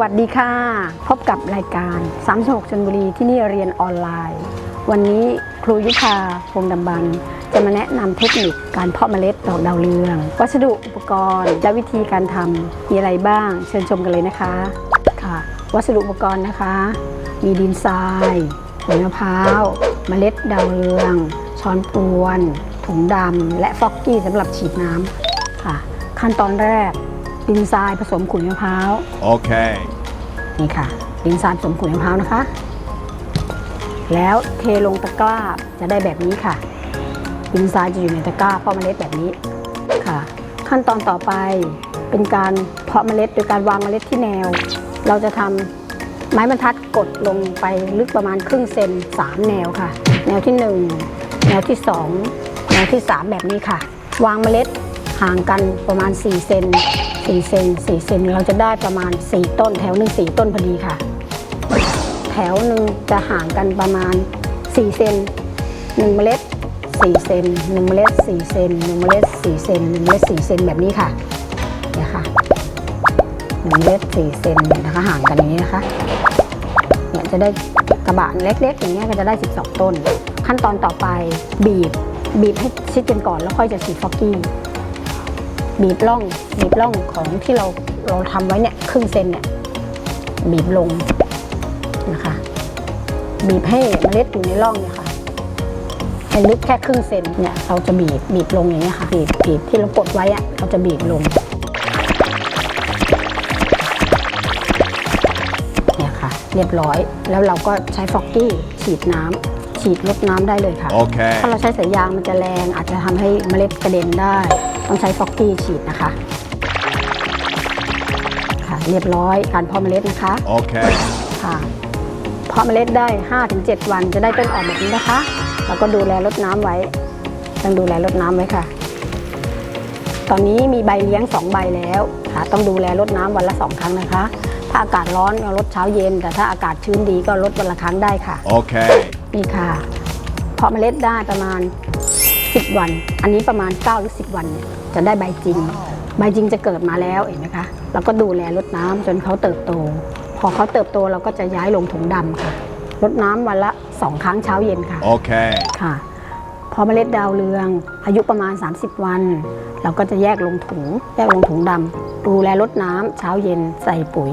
วัสดีค่ะ พบกับรายการ 36ชนบุรีที่นี่เรียนออนไลน์ วันนี้ครูยุพาพงดำบัน จะมาแนะนำเทคนิคการเพาะเมล็ดดอกดาวเรือง วัสดุอุปกรณ์ และวิธีการทำมีอะไรบ้าง เชิญชมกันเลยนะคะค่ะ วัสดุอุปกรณ์นะคะ มีดินทรายขุยมะพร้าวเมล็ดดาวเรือง ช้อนปวน ถุงดำและฟอกกี้สำหรับฉีดน้ำค่ะ ขั้นตอนแรก ดินทรายผสมขุยมะพร้าว Okay. นี่ค่ะ ดินทรายผสมขุยมะพร้าวนะคะ แล้วเทลงตะกร้าจะได้แบบนี้ค่ะ ดินทรายจะอยู่ในตะกร้าเพาะเมล็ดแบบนี้ค่ะ ขั้นตอนต่อไปเป็นการเพาะเมล็ดโดยการวางเมล็ดที่แนว เราจะทำไม้บรรทัดกดลงไปลึกประมาณครึ่งเซน3แนวค่ะ แนวที่1แนวที่2แนวที่3แบบนี้ค่ะ วางเมล็ดห่างกันประมาณ4เซน 4เซน4เซนเราจะได้ประมาณ 4 ต้น แถวหนึ่ง4ต้นพอดีค่ะ แถวหนึ่งจะห่างกันประมาณ 4 เซน1เมล็ด 4 เซน1เมล็ด 4 เซน1เมล็ด 4 เซน1เมล็ด 4 เซนแบบนี้ค่ะเนี่ยค่ะ1เมล็ด 4 เซนนะคะห่างกันอย่างนี้นะคะเนี่ยจะได้กระบะเล็ก ๆ อย่างเงี้ยก็จะได้ 12 ต้น ขั้นตอนต่อไปบีบบีบให้ชิดกันก่อนแล้วค่อยจะฉีดฟอกกี้ บีบร่องบีบร่องของที่เราเราทำไว้เนี่ยครึ่งเซนเนี่ยบีบลงนะคะ บีบให้เมล็ดอยู่ในร่องเนี่ยค่ะให้ลึกแค่ครึ่งเซนเนี่ยเราจะบีบบีบลงอย่างเงี้ยค่ะบีบบีบที่เรากดไว้อะเราจะบีบลงเนี่ยค่ะ เรียบร้อยแล้วเราก็ใช้ฟอกกี้ฉีดน้ำฉีดลดน้ำได้เลยค่ะ Okay. ถ้าเราใช้สายยางมันจะแรงอาจจะทำให้เมล็ดกระเด็นได้ ต้องใช้ฟอกกี้ฉีดนะคะ ค่ะ เรียบร้อยการเพาะเมล็ดนะคะ Okay. ค่ะ เพาะเมล็ดได้ 5-7 วันจะได้ต้นออกแบบนี้นะคะ แล้วก็ดูแลรดน้ำไว้ ต้องดูแลรดน้ำไว้ค่ะ ตอนนี้มีใบเลี้ยง 2 ใบแล้วค่ะ ต้องดูแลรดน้ำวันละ 2 ครั้งนะคะ ถ้าอากาศร้อนก็รดเช้าเย็น แต่ถ้าอากาศชื้นดีก็รดวันละครั้งได้ค่ะ Okay. นี่ค่ะ เพาะเมล็ดได้ประมาณ 10 วัน อันนี้ประมาณ 9 หรือ 10 วันเนี่ยจะได้ใบจริง ใบจริงจะเกิดมาแล้วเห็นไหมคะเราก็ดูแลรดน้ำจนเขาเติบโต พอเขาเติบโตเราก็จะย้ายลงถุงดำค่ะรดน้ำวันละ2ครั้งเช้าเย็นค่ะ Okay. ค่ะ พอเมล็ดดาวเรือง อายุประมาณ 30 วัน เราก็จะแยกลงถุง แยกลงถุงดำดูแลรดน้ำเช้าเย็นใส่ปุ๋ย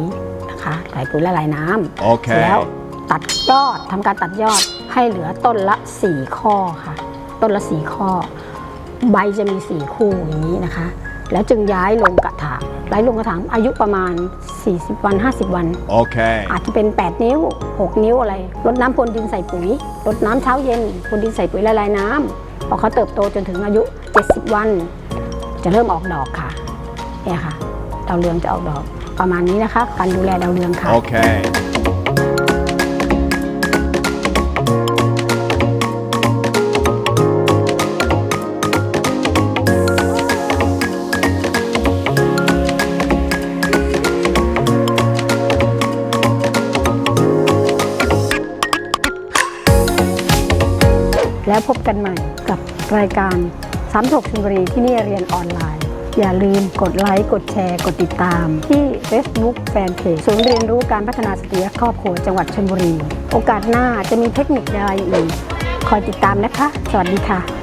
นะคะใส่ปุ๋ยละลายน้ำโอเคสร็จแล้วตัดยอดทำการตัดยอดให้เหลือต้นละ 4 ข้อค่ะ ต้นละ4ข้อ ใบจะมี4คู่อย่างนี้นะคะ แล้วจึงย้ายลงกระถางย้ายลงกระถางอายุประมาณ 40 วัน 50 วัน Okay. อาจจะเป็น 8 นิ้ว 6 นิ้วอะไรรดน้ำพรวนดินใส่ปุ๋ยรดน้ำเช้าเย็นพรวนดินใส่ปุ๋ยละลายน้ำพอเขาเติบโตจนถึงอายุ 70 วัน จะเริ่มออกดอกค่ะเนี่ยค่ะดาวเรืองจะออกดอกประมาณนี้นะคะ การดูแลดาวเรืองค่ะ Okay. แล้วพบกันใหม่กับรายการสามถกชลบุรีที่นี่เรียนออนไลน์ อย่าลืมกดไลค์ กดแชร์ กดติดตาม ที่ Facebook Fanpage ศูนย์เรียนรู้การพัฒนาสตรีและครอบครัวจังหวัดชลบุรี โอกาสหน้าจะมีเทคนิคอะไรอีก คอยติดตามนะคะ สวัสดีค่ะ